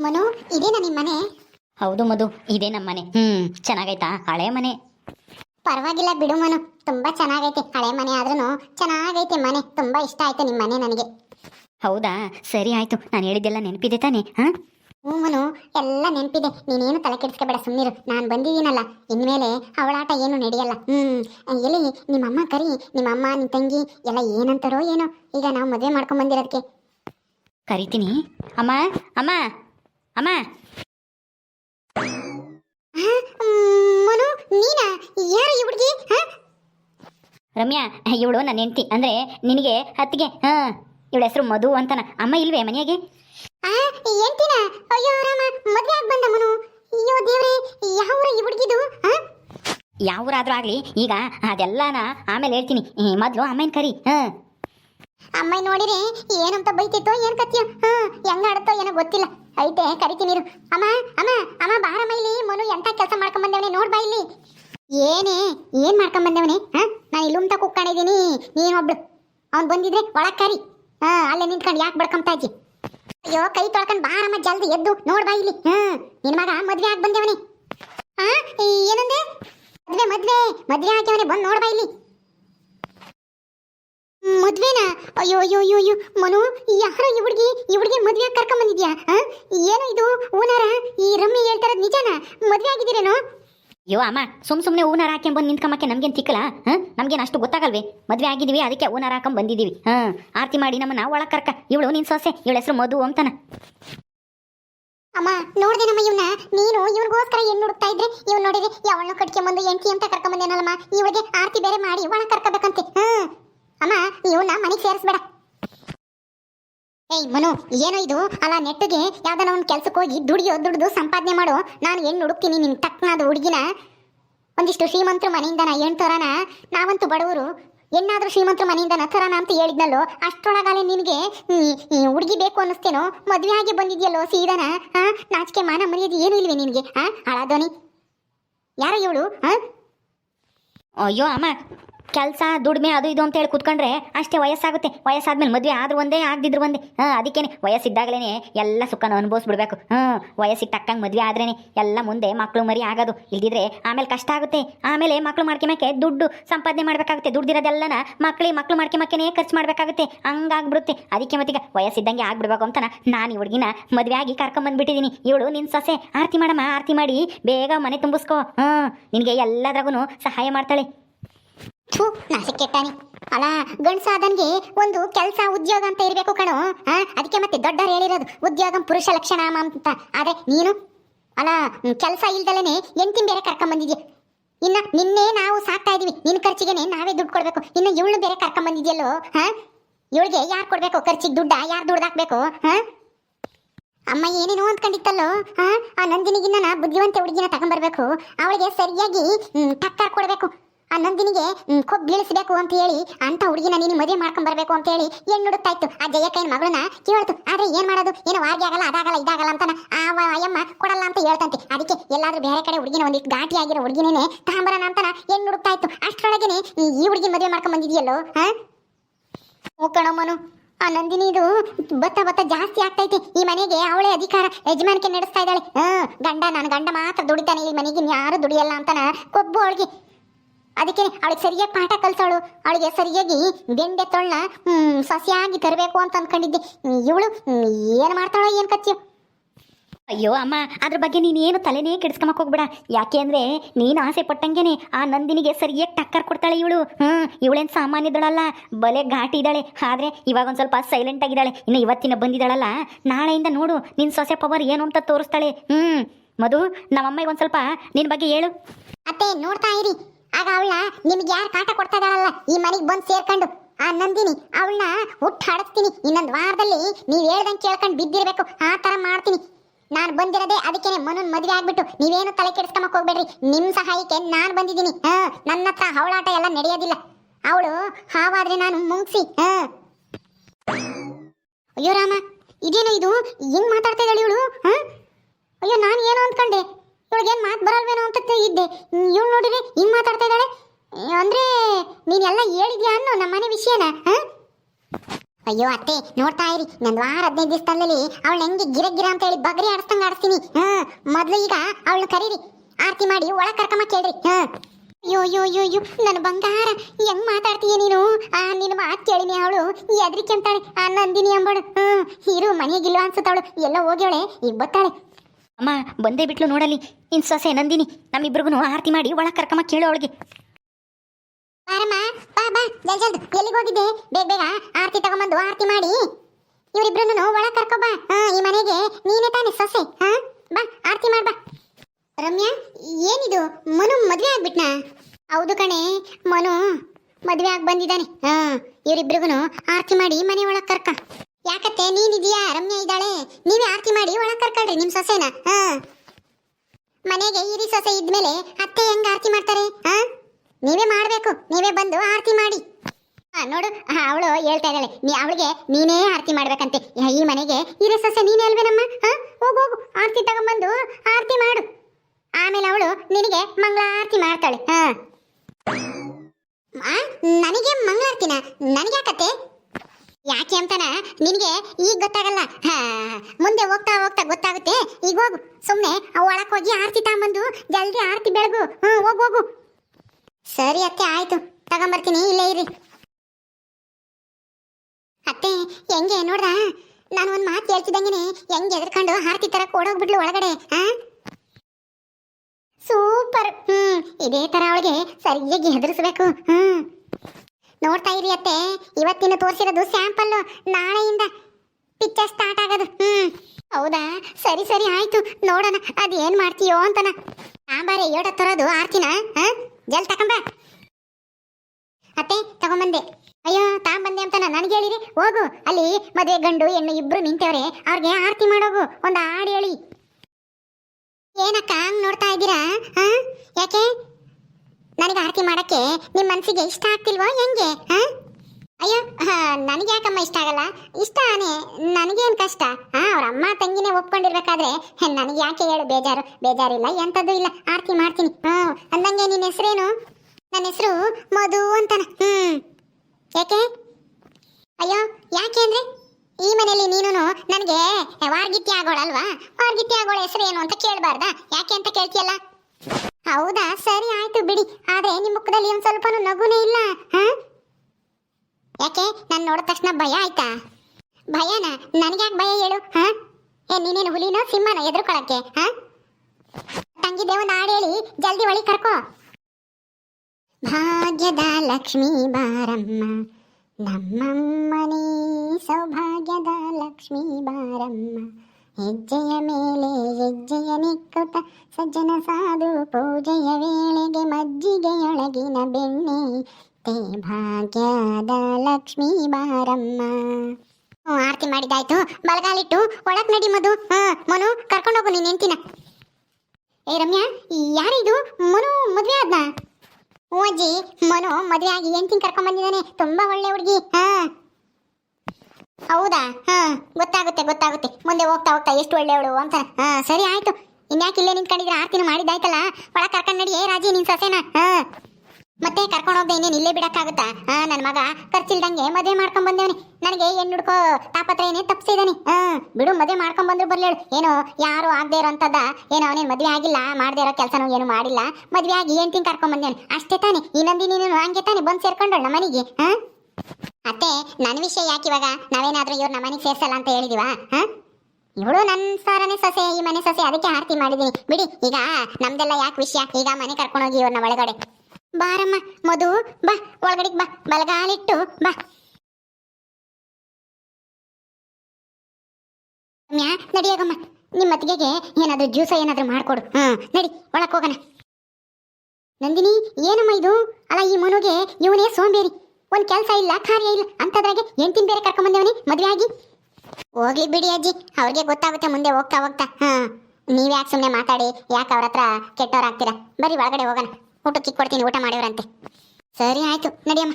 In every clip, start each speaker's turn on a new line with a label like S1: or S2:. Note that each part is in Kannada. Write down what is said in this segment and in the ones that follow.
S1: ಮನು ಇದೇನಾ ನಿಮ್ಮ ಮನೆ?
S2: ಹೌದು ಮಧು ಇದೇ ನಮ್ಮ ಮನೆ. ಹ್ಮ್ ಚೆನ್ನಾಗೈತಾ? ಹಳೆ ಮನೆ.
S1: ಪರವಾಗಿಲ್ಲ ಬಿಡು ಮನು ತುಂಬಾ ಚೆನ್ನಾಗೈತೆ. ಹಳೆ ಮನೆ ಆದ್ರೂ ಚೆನ್ನಾಗೈತೆ ಮನೆ. ತುಂಬಾ ಇಷ್ಟ ಆಯ್ತು ನಿಮ್ಮ ಮನೆ ನನಗೆ.
S2: ಹೌದಾ? ಸರಿ ಆಯ್ತು. ನಾನು ಹೇಳಿದ್ದೆಲ್ಲ ನೆನಪಿದೆ ತಾನೆ ಹಾ?
S1: ಹ್ಞೂ ಮನು ಎಲ್ಲ ನೆನಪಿದೆ. ನೀನೇನು ತಲೆ ಕೆಡಿಸ್ಕೋಬೇಡ ಸುಮ್ಮನಿರು ನಾನು ಬಂದಿದ್ದೀನಲ್ಲ. ಇನ್ಮೇಲೆ ಅವಳಾಟ ಏನು ನಡೆಯಲ್ಲ. ಹ್ಮ್ ಎಲ್ಲಿ ನಿಮ್ಮಮ್ಮ ಕರಿ ನಿಮ್ಮಮ್ಮ ನಿಮ್ಮ ತಂಗಿ ಎಲ್ಲ ಏನಂತಾರೋ ಏನೋ. ಈಗ ನಾವು ಮದುವೆ ಮಾಡ್ಕೊಂಡ್ ಬಂದಿರೋದಕ್ಕೆ
S2: ಕರಿತೀನಿ. ಅಮ್ಮ ಅಮ್ಮ! ಅಮ್ಮ.
S1: ಮನು ನೀನಾ? ಯಾರು ಈ ಹುಡುಗಿ?
S2: ರಮ್ಯಾ ಇವಳು ನನ್ನ ಹೆಂಡ್ತಿ. ಅಂದ್ರೆ ನಿನಗೆ ಹತ್ತಿಗೆ ಹಾ ಇವಳ ಹೆಸರು ಮಧು ಅಂತನ. ಅಮ್ಮ ಇಲ್ವೇ ಮನೆಯಾಗೆ?
S1: ಆ ಎಂಟಿನ ಅಯ್ಯೋ ರಾಮ ಮದ್ವೆ ಆಗಿ ಬಂದ ಮನು. ಅಯ್ಯೋ ದೇವ್ರೆ ಯಾವ ಈ ಹುಡುಗಿದು? ಯಾವ
S2: ಯಾವ್ರಾದ್ರೂ ಆಗ್ಲಿ ಈಗ ಅದೆಲ್ಲನ ಆಮೇಲೆ ಹೇಳ್ತೀನಿ. ಮೊದಲು ಮೊದ್ಲು ಅಮ್ಮನ ಕರಿ ಹಾ.
S1: ಅಮ್ಮ ನೋಡಿರಿ ಏನಂತ ಬೈತಿತ್ತೋ ಏನ್ ಕತ್ತಿಯೋ ಹಾ ಹೆಂಗ ಆಡತ್ತೋ ಏನೋ ಗೊತ್ತಿಲ್ಲ. ಐತೆ, ಕರಿತೀನಿ ಇರು. ಅಮ್ಮ ಅಮ್ಮ ಅಮ್ಮ, ಬಾರಮ್ಮ ಇಲ್ಲಿ. ಮನು ಎಂತ ಕೆಲಸ ಮಾಡ್ಕೊಂಡ್ ಬಂದವನೆ, ನೋಡ್ ಬಾ ಇಲ್ಲಿ. ಏನೇ, ಏನ್ ಮಾಡ್ಕೊಂಡ್ ಬಂದವನೆ? ಹಾ? ನಾನು ಇಲ್ಲಿ ಉಂಟ ಕುಕ್ಕೊಂಡಿದೀನಿ ನೀನ್ ಒಬ್ಳು. ಅವ್ನ್ ಬಂದಿದ್ರೆ ಒಳಗ್ ಕರಿ. ಹಾ, ಅಲ್ಲೇ ನಿಂತ್ಕೊಂಡು ಯಾಕೆ ಬಡ್ಕೊಂತ ಅಯ್ಯೋ, ಕೈ ತೊಳ್ಕೊಂಡ್ ಬಾರಮ್ಮ, ಜಲ್ದಿ ಎದ್ದು. ನೋಡ್ ಬಾ ಇಲ್ಲಿ. ಹಾ, ನಿನ್ ಮಗ ಮದ್ವೆ ಆಗಿ ಬಂದವನೆ. ಹಾ, ಏನಂದೆ? ಮದ್ವೆ ಮದ್ವೆ. ಮದ್ವೆ ಆಗ್ಯವನೆ ಬಂದು ನೋಡ್ ಬಾ ಇಲ್ಲಿ. ಮದ್ವೆನಾ? ಅಯ್ಯೋ ಅಯ್ಯೋ ಅಯ್ಯೋ ಅಯ್ಯೋ. ಮನು ಯಾರೋ ಈ ಹುಡುಗಿ ಈ ಹುಡುಗಿ ಮದ್ವೆ ಕರ್ಕೊಂಡ್ ಬಂದಿದ್ಯಾ ಏನು ಇದು ಓನರ ಈ ರಮ್ಮಿ ಹೇಳ್ತಾರ ನಿಜನಾ? ಮದ್ವೆ ಆಗಿದ್ದೀರೇನೋ?
S2: ಅಯ್ಯೋ ಅಮ್ಮ ಸುಮ್ ಸುಮ್ಮನೆ ಓನರ್ ಹಾಕೊಂಡ್ ಬಂದು ನಿಂತ್ಕೊಂಬಕ್ಕೆ ನಮ್ಗೇನು ತಿಕ್ಕಲ್ಲ ಹಾ? ನಮ್ಗೇನು ಅಷ್ಟು ಗೊತ್ತಾಗಲ್ವೇ? ಮದ್ವೆ ಆಗಿದೀವಿ ಅದಕ್ಕೆ ಓನರ್ ಹಾಕೊಂಡ್ ಬಂದಿದ್ದೀವಿ ಹಾ? ಆರತಿ ಮಾಡಿ ನಮ್ಮನ್ನ ಒಳ ಕರ್ಕ ಇವಳು ನಿನ್ ಸೊಸೆ ಇವಳ ಹೆಸರು ಮಧು ಅಂತಾನ.
S1: ಅಮ್ಮ ನೋಡ್ದೇನಮ್ಮ ಇವ್ನ. ನೀನು ಇವನಿಗೋಸ್ಕರ ಏನ್ ಹುಡುಕ್ತಾ ಇದ್ರೆ ಇವ್ನು ನೋಡಿದ್ರೆ ಯಾವಳನ್ನು ಕಟ್ಕೆ ಬಂದು ಎಂಟಿ ಅಂತ ಕರ್ಕೊಂಡ್ ಬಂದೇನಲ್ಲಮ್ಮ ಇವಳಿಗೆ ಆರತಿ ಬೇರೆ ಮಾಡಿ ಒಳ ಕರ್ಕೋಬೇಕಂತೆ ಹ್ಮ್ ಅಮ್ಮ ಇವನ್ನ ಮನೆಗೆ ಸೇರಿಸ್ಬೇಡ. ಏಯ್, ಮನು, ಏನೋ ಇದು? ಅಲ್ಲ, ನೆಟ್ಟಿಗೆ ಯಾವ್ದಾನ ಒಂದು ಕೆಲ್ಸಕ್ಕೆ ಹೋಗಿ ದುಡಿಯೋ ದುಡ್ದು ಸಂಪಾದನೆ ಮಾಡು. ನಾನು ಹೆಣ್ಣು ಹುಡುಕ್ತೀನಿ ನಿನ್ ತಕ್ಕನಾದ ಹುಡುಗಿನ? ಒಂದಿಷ್ಟು ಶ್ರೀಮಂತರು ಮನೆಯಿಂದನ ಹೆಣ್ಣು ತರಾನ? ನಾವಂತೂ ಬಡವರು. ಹೆಣ್ಣಾದ್ರೂ ಶ್ರೀಮಂತರು ಮನೆಯಿಂದನ ತರಾನ ಅಂತ ಹೇಳಿದ್ನಲ್ಲೋ, ಅಷ್ಟೊಳಗಾಲೆ ನಿನಗೆ ಹುಡುಗಿ ಬೇಕು ಅನ್ನಿಸ್ತೇನೋ? ಮದ್ವೆ ಆಗಿ ಬಂದಿದ್ಯಲ್ಲೋ ಸೀದನ? ಹಾ ನಾಚಿಕೆ ಮಾನ ಮರ್ಯಾದೆ ಏನು ಇಲ್ವೇ ನಿನಗೆ? ಹಾ ಅಳಾದೋನಿ ಯಾರೋ ಇವಳು? ಹಾ
S2: ಅಯ್ಯೋ, ಅಮ್ಮ ಕೆಲಸ, ದುಡಿಮೆ, ಅದು ಇದು ಅಂತ ಹೇಳಿ ಕುತ್ಕೊಂಡ್ರೆ ಅಷ್ಟೇ ವಯಸ್ಸಾಗುತ್ತೆ. ವಯಸ್ಸಾದ್ಮೇಲೆ ಮದುವೆ ಆದ್ರೂ ಒಂದೇ, ಆಗದಿದ್ರು ಒಂದೇ. ಹಾಂ, ಅದಕ್ಕೇನೆ ವಯಸ್ಸಿದ್ದಾಗಲೇ ಎಲ್ಲ ಸುಖನ ಅನುಭವಿಸ್ಬಿಡ್ಬೇಕು. ಹ್ಞೂ ವಯಸ್ಸಿಗೆ ತಕ್ಕಂಗೆ ಮದುವೆ ಆದ್ರೇ ಎಲ್ಲ ಮುಂದೆ ಮಕ್ಕಳು ಮರಿ ಆಗೋದು. ಇಲ್ದಿದ್ರೆ ಆಮೇಲೆ ಕಷ್ಟ ಆಗುತ್ತೆ. ಆಮೇಲೆ ಮಕ್ಕಳು ಮಾಡ್ಕೊಂಬಕ್ಕೆ ದುಡ್ಡು ಸಂಪಾದನೆ ಮಾಡಬೇಕಾಗುತ್ತೆ. ದುಡ್ದಿರೋದೆಲ್ಲನ ಮಕ್ಕಳು ಮಕ್ಳು ಮಾಡ್ಕೊಂಬಕ್ಕೇನೆ ಖರ್ಚು ಮಾಡಬೇಕಾಗುತ್ತೆ. ಹಂಗಾಗ್ಬಿಡುತ್ತೆ. ಅದಕ್ಕೆ ಮತ್ತೀಗ ವಯಸ್ಸಿದ್ದಂಗೆ ಆಗ್ಬಿಡ್ಬೇಕು ಅಂತ ನಾನು ಹುಡುಗಿನ ಮದುವೆ ಆಗಿ ಕರ್ಕೊಂಬಂದ್ಬಿಟ್ಟಿದ್ದೀನಿ ಇವಳು ನಿನ್ನ ಸೊಸೆ. ಆರತಿ ಮಾಡಮ್ಮ, ಆರತಿ ಮಾಡಿ ಬೇಗ ಮನೆ ತುಂಬಿಸ್ಕೋ. ಹ್ಞೂ ನಿನಗೆ ಎಲ್ಲದ್ರಾಗೂ ಸಹಾಯ ಮಾಡ್ತಾಳೆ.
S1: ಥೂ ಅಲ್ಲ ಗಂಡ್ಸಾದನ್ಗೆ ಒಂದು ಕೆಲಸ, ಉದ್ಯೋಗ ಅಂತ ಇರಬೇಕು ಕಣೋ ಅದಕ್ಕೆ ಮತ್ತೆ ದೊಡ್ಡವ್ರು ಹೇಳಿರೋದು, ಉದ್ಯೋಗ ಪುರುಷ ಲಕ್ಷಣ ಅಂತ. ಆದ್ರೆ ನೀನು? ಅಲ್ಲ ಕೆಲಸ ಇಲ್ದಲೇನೆ ಎಂತಿನ ಬೇರೆ ಕರ್ಕೊಂಡ್ ಬಂದಿದ್ಯ? ಇನ್ನ ನಿನ್ನೆ ನಾವು ಸಾಕ್ತಾ ಇದೀವಿ, ನಿನ್ ಖರ್ಚಿಗೆನೆ ನಾವೇ ದುಡ್ಡು ಕೊಡ್ಬೇಕು. ಇನ್ನು ಇವಳು ಬೇರೆ ಕರ್ಕೊಂಡ್ ಬಂದಿದ್ಯಲ್ಲೋ ಹಾ ಇವಳಿಗೆ ಯಾರು ಕೊಡ್ಬೇಕು ಖರ್ಚಿಗೆ ದುಡ್ಡ? ಯಾರು ದುಡ್ಡು ಹಾಕ್ಬೇಕು ಹಾ ಅಮ್ಮ ಏನೇನೋ ಅಂದ್ಕೊಂಡಿತ್ತಲ್ಲೋ ಹಾ ಆ ನಂದಿನಿಗಿನ್ನ ಬುದ್ಧಿವಂತ ಹುಡುಗಿನ ತಗೊಂಡ್ಬರ್ಬೇಕು ಅವಳಿಗೆ ಸರಿಯಾಗಿ ಟಕ್ಕರ್ ಕೊಡ್ಬೇಕು. ಆ ನಂದಿನಿಗೆ ಕೊಬ್ಬ ಕೊಬ್ಬು ಬೀಳಿಸ್ಬೇಕು ಅಂತ ಹೇಳಿ ಅಂತ ಹುಡುಗಿನ ನೀನು ಮದುವೆ ಮಾಡ್ಕೊಂಡ್ ಬರಬೇಕು ಅಂತ ಹೇಳಿ ಏನ್ ನುಡುತ್ತಾ ಇತ್ತು ಆ ಜಯಕ್ಕನ ಮಗಳನ್ನ ಕೇಳ್ತು. ಆದ್ರೆ ಏನ್ ಮಾಡೋದು? ಏನೋ ವಾರ್ಗೆ ಆಗಲ್ಲ, ಅದಾಗಲ್ಲ, ಇದಾಗಲ್ಲ ಅಂತಾನ. ಆ ಅಯ್ಯಮ್ಮ ಕೊಡಲ್ಲ ಅಂತ ಹೇಳ್ತಂತೆ. ಅದಕ್ಕೆ ಎಲ್ಲಾದ್ರೂ ಬೇರೆ ಕಡೆ ಹುಡುಗಿನ ಒಂದಿಷ್ಟು ಘಾಟಿ ಆಗಿರೋ ಹುಡುಗಿನೇ ತಾಂಬರನ ಅಂತಾನ ಏನ್ ನುಡುತ್ತಾ ಇತ್ತು ಅಷ್ಟರೊಳಗೇನೆ ಈ- ಹುಡುಗಿನ ಹುಡುಗಿ ಮದುವೆ ಮಾಡ್ಕೊಂಡ್ ಬಂದಿದೆಯಲ್ಲೋ ಹಾ ಆ ನಂದಿನಿದು ಬತ್ತ ಬತ್ತ ಜಾಸ್ತಿ ಆಗ್ತೈತಿ. ಈ ಮನೆಗೆ ಅವಳೇ ಅಧಿಕಾರ ಯಜಮಾನಿಕೆ ನಡೆಸ್ತಾ ಇದ್ದಾಳೆ. ಹ್ಮ್, ಗಂಡ, ನಾನು ಗಂಡ ಮಾತ್ರ ದುಡಿತಾನೆ. ಈ ಮನೆಗೆ ಯಾರು ದುಡಿಯಲ್ಲ ಅಂತಾನ ಕೊಬ್ಬು ಅವಳಿಗೆ. ಅದಕ್ಕೆ ಅವಳಿಗೆ ಸರಿಯಾಗಿ ಪಾಠ ಕಲ್ಸೋಳು. ಅವಳಿಗೆ ಸರಿಯಾಗಿ ಗೆಂಡೆ ತೊಳ್ನ ಸಸಿಯಾಗಿ ತರಬೇಕು ಅಂತ ಅನ್ಕೊಂಡಿದ್ದೆ. ಇವಳು ಏನು ಮಾಡ್ತಾಳೋ ಏನು ಕಚ್ಚಿ?
S2: ಅಯ್ಯೋ ಅಮ್ಮ, ಅದ್ರ ಬಗ್ಗೆ ನೀನು ಏನು ತಲೆನೇ ಕೆಡಿಸ್ಕೊಂಬಕ್ ಹೋಗ್ಬೇಡ. ಯಾಕೆ ಅಂದ್ರೆ ನೀನು ಆಸೆ ಪಟ್ಟಂಗೆನೆ ಆ ನಂದಿನಿಗೆ ಸರಿಯಾಗಿ ಟಕ್ಕರ್ ಕೊಡ್ತಾಳೆ ಇವಳು. ಹ್ಮ್, ಇವಳೇನು ಸಾಮಾನ್ಯದಳಲ್ಲ, ಬಲೆ ಘಾಟಿ ಇದ್ದಾಳೆ. ಆದ್ರೆ ಇವಾಗ ಒಂದು ಸ್ವಲ್ಪ ಸೈಲೆಂಟ್ ಆಗಿದ್ದಾಳೆ. ಇನ್ನು ಇವತ್ತಿನ ಬಂದಿದ್ದಾಳಲ್ಲ, ನಾಳೆಯಿಂದ ನೋಡು ನಿನ್ನ ಸೊಸೆ ಪವರ್ ಏನು ಅಂತ ತೋರಿಸ್ತಾಳೆ. ಹ್ಮ್, ಮಧು, ನಮ್ಮಮ್ಮಗೆ ಒಂದು ಸ್ವಲ್ಪ ನಿನ್ನ ಬಗ್ಗೆ ಹೇಳು.
S1: ಅತ್ತೆ, ನೋಡ್ತಾ ಇರಿ. ಆಗ ಅವಳ ನಿಮ್ಗೆ ಯಾರು ಕಾಟ ಕೊಡ್ತಾ ಇದ್ದಾಳಲ್ಲ, ಈ ಮನೆಗೆ ಬಂದು ಸೇರ್ಕೊಂಡು. ಆ ನಂದಿನಿ ಅವಳನ್ನ ಹುಟ್ಟು ಹಾಡಿಸ್ತೀನಿ. ಇನ್ನೊಂದು ವಾರದಲ್ಲಿ ನೀವು ಹೇಳ್ದಂಗೆ ಕೇಳ್ಕೊಂಡು ಬಿದ್ದಿರಬೇಕು. ಆ ಥರ ಮಾಡ್ತೀನಿ. ನಾನು ಬಂದಿರೋದೇ ಅದಕ್ಕೇನೆ ಮನನ್ ಮದುವೆ ಆಗ್ಬಿಟ್ಟು ನೀವೇನು ತಲೆ ಕೆಡಿಸ್ಕೊಂಬಕ್ ಹೋಗ್ಬೇಡ್ರಿ. ನಿಮ್ಮ ಸಹಾಯಕ್ಕೆ ನಾನು ಬಂದಿದ್ದೀನಿ. ಹಾ ನನ್ನ ಹತ್ರ ಅವಳಾಟ ಎಲ್ಲ ನಡೆಯೋದಿಲ್ಲ. ಅವಳು ಹಾವಾದ್ರೆ ನಾನು ಮುಂಗ್ಸಿ. ಹಾ. ಅಯ್ಯೋ ರಾಮ, ಇದೇನು ಇದು? ಹೆಂಗ್ ಮಾತಾಡ್ತಾ ಇದ್ದಾಳೆ ಇವಳು? ಹಾ? ಅಯ್ಯೋ, ನಾನು ಏನು ಅಂದ್ಕೊಂಡೆ? ಇವಳಿಗೇನು ಮಾತು ಬರಲ್ವೇನೋ ಅಂತ ಇದ್ದೆ ಇವಳು ನೋಡಿದ್ರೆ ಹಿಂಗೆ ಮಾತಾಡ್ತಾ ಇದ್ದಾಳೆ. ಅಂದ್ರೆ ನೀನೆಲ್ಲ ಹೇಳಿದ್ಯಾ ಅನ್ನೋ ನಮ್ಮ ಮನೆ ವಿಷಯನ ಅಯ್ಯೋ ಅತ್ತೆ, ನೋಡ್ತಾ ಇರಿ. ನಂದು ವಾರ ಹದಿನೈದು ದಿವಸದಲ್ಲಿ ಅವಳು ಹೆಂಗೆ ಗಿರ ಗಿರ ಅಂತ ಹೇಳಿ ಬಗ್ರಿ ಆಡಿಸ್ದಂಗೆ ಆಡಿಸ್ತೀನಿ. ಹಾ, ಮೊದಲು ಈಗ ಅವಳನ್ನ ಕರೀರಿ. ಆರತಿ ಮಾಡಿ ಒಳಗೆ ಕರ್ಕಮ್ಮ ಕೇಳ್ರಿ, ಹಾ? ಅಯ್ಯೋ ಅಯ್ಯೋ ಅಯ್ಯೋ ಅಯ್ಯೋ ನನ್ನ ಬಂಗಾರ. ಹೆಂಗ್ ಮಾತಾಡ್ತೀಯ ನೀನು? ಆ ನಿನ್ನ ಮಾತು ಕೇಳಿನಿ ಅವಳು. ಎದ್ರಿಕೆ ಅಂತಾಳೆ. ಆ, ನಂದಿನಿ ಅಂಬಳು. ಹ್ಮ್ ಇರು ಮನೆಗಿಲ್ವ ಅನ್ಸುತ್ತವಳು. ಎಲ್ಲ ಹೋಗ್ಯವಳೆ ಈಗ ಬತ್ತಾಳೆ.
S2: ಅಮ್ಮ, ಬಂದೇ ಬಿಟ್ಲು ನೋಡಲಿ ಇನ್ ಸೊಸೆ ನಂದಿನಿ, ನಮ್ಮಿಬ್ರಿಗೂ ಆರತಿ ಮಾಡಿ ಒಳಗೆ ಕರ್ಕಮ್ಮ ಕೇಳು ಅವಳಿಗೆ.
S1: ಬಾ ಬಾ ಜಲ್ ಎಲ್ಲಿಗೆ ಹೋಗಿದ್ದೆ? ಬೇಗ ಬೇಗ, ಆರತಿ ತಗೊಂಬಂದು ಆರತಿ ಮಾಡಿ. ಇವರಿಬ್ರನ್ನು ಒಳ ಕರ್ಕೊ ಬಾ. ಈ ಮನೆಗೆ ನೀನೇ ತಾನೆ ಸೊಸೆ, ಹಾ? ಬಾ, ಆರತಿ ಮಾಡ್ಬಾ ರಮ್ಯಾ, ಏನಿದು? ಮನು ಮದುವೆ ಆಗ್ಬಿಟ್ನಾ? ಹೌದು ಕಣೆ, ಮನು ಮದುವೆ ಆಗಿ ಬಂದಿದ್ದಾನೆ. ಹಾ ಇವರಿಬ್ರಿಗೂ ಆರತಿ ಮಾಡಿ ಮನೆ ಒಳಗೆ ಕರ್ಕ. ಯಾಕತ್ತೆ ನೀನಿದೀಯಾ ರಮ್ಯ ಇದ್ದಾಳೆ. ನೀವೇ ಆರತಿ ಮಾಡಿ ಒಳಗೆ ಕರ್ಕೊಳ್ರಿ ನಿಮ್ ಸೊಸೆನ. ಹಾ. ಮನೆಗೆ ಹಿರಿ ಸೊಸೆ ಇದ್ಮೇಲೆ ಅತ್ತೆ ಹೆಂಗ್ ಆರತಿ ಮಾಡ್ತಾರೆ? ಹಾ? ನೀವೇ ಮಾಡ್ಬೇಕು. ನೀವೇ ಬಂದು ಆರತಿ ಮಾಡಿ. ಹಾ, ನೋಡು. ಅವಳು ಹೇಳ್ತಾ ಇದ್ದಾಳೆ. ನೀ ಅವಳಿಗೆ ನೀನೇ ಆರತಿ ಮಾಡ್ಬೇಕಂತೆ. ಈ ಮನೆಗೆ ಹಿರಿ ಸೊಸೆ ನೀನೇ ಅಲ್ವೇನಮ್ಮ ಹ? ಹೋಗು ಹೋಗು. ಆರತಿ ತಗೊಂಬಂದು ಆರತಿ ಮಾಡು. ಆಮೇಲೆ ಅವಳು ನಿನಗೆ ಮಂಗಳ ಆರತಿ ಮಾಡ್ತಾಳೆ. ಹಾ. ನನಗೆ ಮಂಗಳಾರ್ತಿನ? ನನಗೆ ಯಾಕತ್ತೆ ಅಂತನ? ನಿನಗೆ ಈಗ ಗೊತ್ತಾಗಲ್ಲ. ಮುಂದೆ ಹೋಗ್ತಾ ಹೋಗ್ತಾ ಗೊತ್ತಾಗುತ್ತೆ. ಈಗ ಹೋಗು. ಸುಮ್ಮನೆ ಒಳಕ್ಕೆ ಹೋಗಿ ಆರತಿ ತಗೊಂಬಂದು, ಜಲ್ದಿ ಆರತಿ ಬೆಳಗು. ಹ್ಞೂ ಹೋಗು ಹೋಗು. ಸರಿ ಅತ್ತೆ, ಆಯ್ತು. ತಗೊಂಬರ್ತೀನಿ, ಇಲ್ಲೇ ಇರಿ. ಅತ್ತೆ, ಹೆಂಗೆ ನೋಡ್ರಾ ನಾನು ಒಂದು ಮಾತು ಹೇಳ್ತಿದ್ದಂಗೆನೆ ಹೆಂಗೆ ಎದ್ರಕೊಂಡು ಆರತಿ ತರ ಓಡೋಗ್ಬಿಡ್ಲು ಒಳಗಡೆ ಹಾ ಸೂಪರ್. ಹ್ಞೂ ಇದೇ ತರ ಅವಳಿಗೆ ಸರಿಯಾಗಿ ಹೆದರಿಸ್ಬೇಕು. ಹ್ಮ್. ನೋಡ್ತಾ ಇರಿ ಅತ್ತೆ. ಇವತ್ತಿನ ತೋರಿಸಿರೋದು ಸ್ಯಾಂಪಲ್ ನಾಳೆಯಿಂದ ಪಿಕ್ಚರ್ ಸ್ಟಾರ್ಟ್ ಆಗೋದು. ಹ್ಮ್. ಹೌದಾ? ಸರಿ ಸರಿ, ಆಯ್ತು. ನೋಡೋಣ. ಅದೇನ್ ಮಾಡ್ತೀಯೋ ಅಂತನ. ಸಾಂಬಾರೆ ಏಟ ತರೋದು ಆರ್ತಿನ? ಜಲ್ ತಕೊಂಬ. ಅತ್ತೆ, ತಗೊಂಬಂದೆ. ಅಯ್ಯೋ ತಗೊಂಬಂದೆ ಅಂತ ನನಗೆ ಹೇಳಿರಿ. ಹೋಗು. ಅಲ್ಲಿ ಮದುವೆ ಗಂಡು, ಹೆಣ್ಣು ಇಬ್ರು ನಿಂತವ್ರೆ. ಅವ್ರಿಗೆ ಆರ್ತಿ ಮಾಡೋಗು. ಒಂದು ಹಾಡು ಹೇಳಿ. ಏನಕ್ಕ, ಹಂಗ್ ನೋಡ್ತಾ ಇದ್ದೀರಾ? ಯಾಕೆ? ನನಗೆ ಆರತಿ ಮಾಡಕ್ಕೆ ನಿಮ್ಮ ಮನಸ್ಸಿಗೆ ಇಷ್ಟ ಆಗ್ತಿಲ್ವೋ ಹೆಂಗೆ, ಹಾ? ಅಯ್ಯೋ ನನಗೆ ಯಾಕಮ್ಮ ಇಷ್ಟ ಆಗಲ್ಲ? ಇಷ್ಟನೇ ನನಗೇನು ಕಷ್ಟ? ಹಾ, ಅವ್ರ ಅಮ್ಮ ತಂಗಿನೇ ಒಪ್ಕೊಂಡಿರ್ಬೇಕಾದ್ರೆ ನನಗೆ ಯಾಕೆ ಹೇಳು, ಬೇಜಾರು, ಬೇಜಾರಿಲ್ಲ, ಎಂಥದ್ದು ಇಲ್ಲ, ಆರತಿ ಮಾಡ್ತೀನಿ. ಹ್ಞೂ, ಅಂದಂಗೆ ನಿನ್ನ ಹೆಸರೇನು? ನನ್ನ ಹೆಸರು ಮಧು ಅಂತನ, ಹ್ಞೂ. ಯಾಕೆ? ಅಯ್ಯೋ, ಯಾಕೆ ಅಂದ್ರೆ? ಈ ಮನೆಯಲ್ಲಿ ನೀನು ನನಗೆ ವಾರ್ಗಿತ್ಯ ಆಗೋಳಲ್ವಾ? ವಾರ್ಗಿತ್ಯ ಆಗೋಳ ಹೆಸರು ಏನು ಅಂತ ಕೇಳಬಾರ್ದಾ? ಯಾಕೆ ಅಂತ ಕೇಳ್ತಿಯಲ್ಲ? ಹೌದಾ? ಸರಿ, ಆಯ್ತು ಬಿಡಿ. ಆದ್ರೆ ನಿಮ್ಮ ಮುಖದಲ್ಲಿ ಒಂದ್ ಸ್ವಲ್ಪನೂ ನಗುನೇ ಇಲ್ಲ, ಹಾ? ಯಾಕೆ? ನಾನು ನೋಡಿದ ತಕ್ಷಣ ಭಯ ಆಯ್ತಾ? ಭಯನ? ನನಗ್ಯಾಕೆ ಭಯ ಹೇಳು, ಹಾ? ಏ, ನೀನೇನು ಹುಲಿನೋ, ಸಿಂಹನ ಎದುರ್ಕೊಳಕ್ಕೆ ಹಾ? ತಂಗಿದ್ದೆ ಒಂದು ಹೇಳಿ, ಜಲ್ದಿ ಒಳಿ ಕರ್ಕೋ. ಭಾಗ್ಯದ ಲಕ್ಷ್ಮೀ ಬಾರಮ್ಮ, ನಮ್ಮಮ್ಮನೇ ಸೌಭಾಗ್ಯದ ಲಕ್ಷ್ಮೀ ಬಾರಮ್ಮ. ಹೆಜ್ಜೆಯ ಮೇಲೆ ಹೆಜ್ಜೆಯ ನಿಕ್ಕುತ ಸಜ್ಜನ ಸಾಧು ಬಾರಮ್ಮ ಹ್ಞೂ ಆರತಿ ಮಾಡಿದಾಯ್ತು ಬಲಗಾಲಿಟ್ಟು ಒಳಕ್ ನಡಿ ಮಧು. ಹಾ, ಮನು ಕರ್ಕೊಂಡೋಗು ನೀನ್ ಎಂತಿನ ಏ, ರಮ್ಯಾ ಯಾರಿದು ಮನು, ಮದ್ವೆ ಆದ್ನ? ಓ ಅಜ್ಜಿ, ಮನು ಮದುವೆ ಆಗಿ ಎಂತಿನ ಕರ್ಕೊಂಡ್ ಬಂದಿದ್ದಾನೆ. ತುಂಬಾ ಒಳ್ಳೆ ಹುಡುಗಿ. ಹಾ. ಹೌದಾ? ಹಾ, ಗೊತ್ತಾಗುತ್ತೆ ಗೊತ್ತಾಗುತ್ತೆ. ಮುಂದೆ ಹೋಗ್ತಾ ಹೋಗ್ತಾ ಎಷ್ಟು ಒಳ್ಳೆಯವಳು ಅಂತ. ಹಾ, ಸರಿ ಆಯ್ತು. ಇನ್ಯಾಕೆ ಇಲ್ಲೇ ನಿಂತ್ಕೊಂಡಿದ್ರೆ ಆರ್ತಿನ ಮಾಡಿದ್ದಾಯ್ತಲ್ಲ? ಒಳ ಕರ್ಕೊಂಡ್ ನಡಿ. ಏ, ರಾಜಿ, ನಿನ್ ಸೊಸೆನ. ಹಾ. ಮತ್ತೆ ಕರ್ಕೊಂಡು ಹೋಗ್ದೆ ಇನ್ನೇನು ಇಲ್ಲೇ ಬಿಡಕ್ಕಾಗುತ್ತಾ? ಹಾ ನನ್ನ ಮಗ ಖರ್ಚಿಲ್ದಂಗೆ ಮದುವೆ ಮಾಡ್ಕೊಂಡ್ ಬಂದೇವನಿ. ನನಗೆ ಹೆಣ್ಣು ಹುಡ್ಕೋ ತಾಪತ್ರ ಏನೇ ತಪ್ಪಿಸಿದಾನೆ ಹಾ ಬಿಡು, ಮದುವೆ ಮಾಡ್ಕೊಂಡ್ ಬಂದ್ರು ಬರ್ಲೇಳು ಏನು, ಯಾರು ಆಗದೆ ಇರೋಂಥದ್ದ. ಏನೋ ಅವನೇನು ಮದುವೆ ಆಗಿಲ್ಲ, ಮಾಡದೇ ಇರೋ ಕೆಲಸನೂ ಏನು ಮಾಡಿಲ್ಲ. ಮದುವೆ ಆಗಿ ಹೆಂಡ್ತಿನ ಕರ್ಕೊಂಡ್ ಬಂದೇವನು ಅಷ್ಟೇ ತಾನೆ. ಈ ನಂದಿ ನೀನು ಹಂಗೆ ತಾನೆ ಬಂದು ಸೇರ್ಕೊಂಡಳು ನಮ್ಮ ಮನೆಗೆ ಹಾ ಅತ್ತೆ ನನ್ನ ವಿಷಯ ಯಾಕೆ ಇವಾಗ? ನಾವೇನಾದ್ರೂ ಇವ್ರು ನಮ್ಮ ಮನೆಗೆ ಸೇರ್ಸಲ್ಲ ಅಂತ ಹೇಳಿದಿವಾ? ಹಾ ಇವಳು ನನ್ನ ಸಾರನೇ ಸೊಸೆ, ಈ ಮನೆ ಸೊಸೆ, ಅದಕ್ಕೆ ಆರತಿ ಮಾಡಿದೀನಿ. ಬಿಡಿ, ಈಗ ನಮ್ದೆಲ್ಲ ಯಾಕೆ ವಿಷಯ? ಈಗ ಮನೆ ಕರ್ಕೊಂಡೋಗಿ ಇವ್ರನ್ನ ಒಳಗಡೆ. ಬಾರಮ್ಮ, ಮಧು, ಬಾ, ಒಳಗಡೆಗೆ ಬಾ, ಬಲಗಾಲಿಟ್ಟು ಬಾ. ಮ್ಯಾ ನಡಿಯಾಗಮ್ಮ ನಿಮ್ಮ ಅತ್ತಿಗೆಗೆ ಏನಾದ್ರೂ ಜ್ಯೂಸ ಏನಾದ್ರೂ ಮಾಡ್ಕೊಡು. ಹಾ ನಡಿ, ಒಳಕ್ ಹೋಗೋಣ. ನಂದಿನಿ, ಏನಮ್ಮ ಇದು? ಅಲ್ಲ, ಈ ಮನುಗೆ ಇವನೇ ಸೋಂಬೇರಿ. ಒಂದ್ ಕೆಲಸ ಇಲ್ಲ, ಕಾರ್ಯ ಇಲ್ಲ, ಅಂತದ್ರಾಗೆ ಎಂಟಿನ ಬೇರೆ ಕರ್ಕೊಂಬಂದೇವನಿ, ಮದ್ವೆ ಆಗಿ. ಹೋಗ್ಲಿ ಬಿಡಿ ಅಜ್ಜಿ, ಅವ್ರಿಗೆ ಗೊತ್ತಾಗುತ್ತೆ ಮುಂದೆ ಹೋಗ್ತಾ ಹೋಗ್ತಾ. ಹಾ ನೀವ್ ಯಾಕೆ ಸುಮ್ಮನೆ ಮಾತಾಡಿ, ಯಾಕೆ ಅವ್ರ ಹತ್ರ ಕೆಟ್ಟವ್ರಾಗ್ತೀರಾ ಬರೀ ಒಳಗಡೆ ಹೋಗೋಣ. ಊಟಕ್ಕೆ ಕೊಡ್ತೀನಿ, ಊಟ ಮಾಡಿವ್ರಂತೆ. ಸರಿ ಆಯ್ತು, ನಡಿಯಮ್ಮ.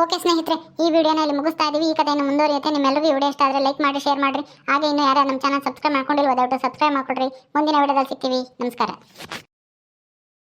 S1: ಓಕೆ ಸ್ನೇಹಿತರೆ, ಈ ವಿಡಿಯೋನ ಇಲ್ಲಿ ಮುಗಿಸ್ತಾ ಇದೀವಿ. ಈ ಕಥೆಯನ್ನು ಮುಂದುವರಿಯುತ್ತೆ. ನಿಮ್ಮೆಲ್ಲರಿಗೂ ವಿಡಿಯೋ ಇಷ್ಟ ಆದರೆ ಲೈಕ್ ಮಾಡಿ, ಶೇರ್ ಮಾಡಿರಿ. ಹಾಗೆ ಇನ್ನು ಯಾರು ನಮ್ಮ ಚಾನಲ್ ಸಬ್ಸ್ಕ್ರೈಬ್ ಮಾಡ್ಕೊಂಡಿಲ್ವ ದಯವಿಟ್ಟು ಸಬ್ಸ್ಕ್ರೈಬ್ ಮಾಡ್ಕೊಡ್ರಿ. ಮುಂದಿನ ವಿಡಿಯೋದಲ್ಲಿ ಸಿಗ್ತೀವಿ. ನಮಸ್ಕಾರ.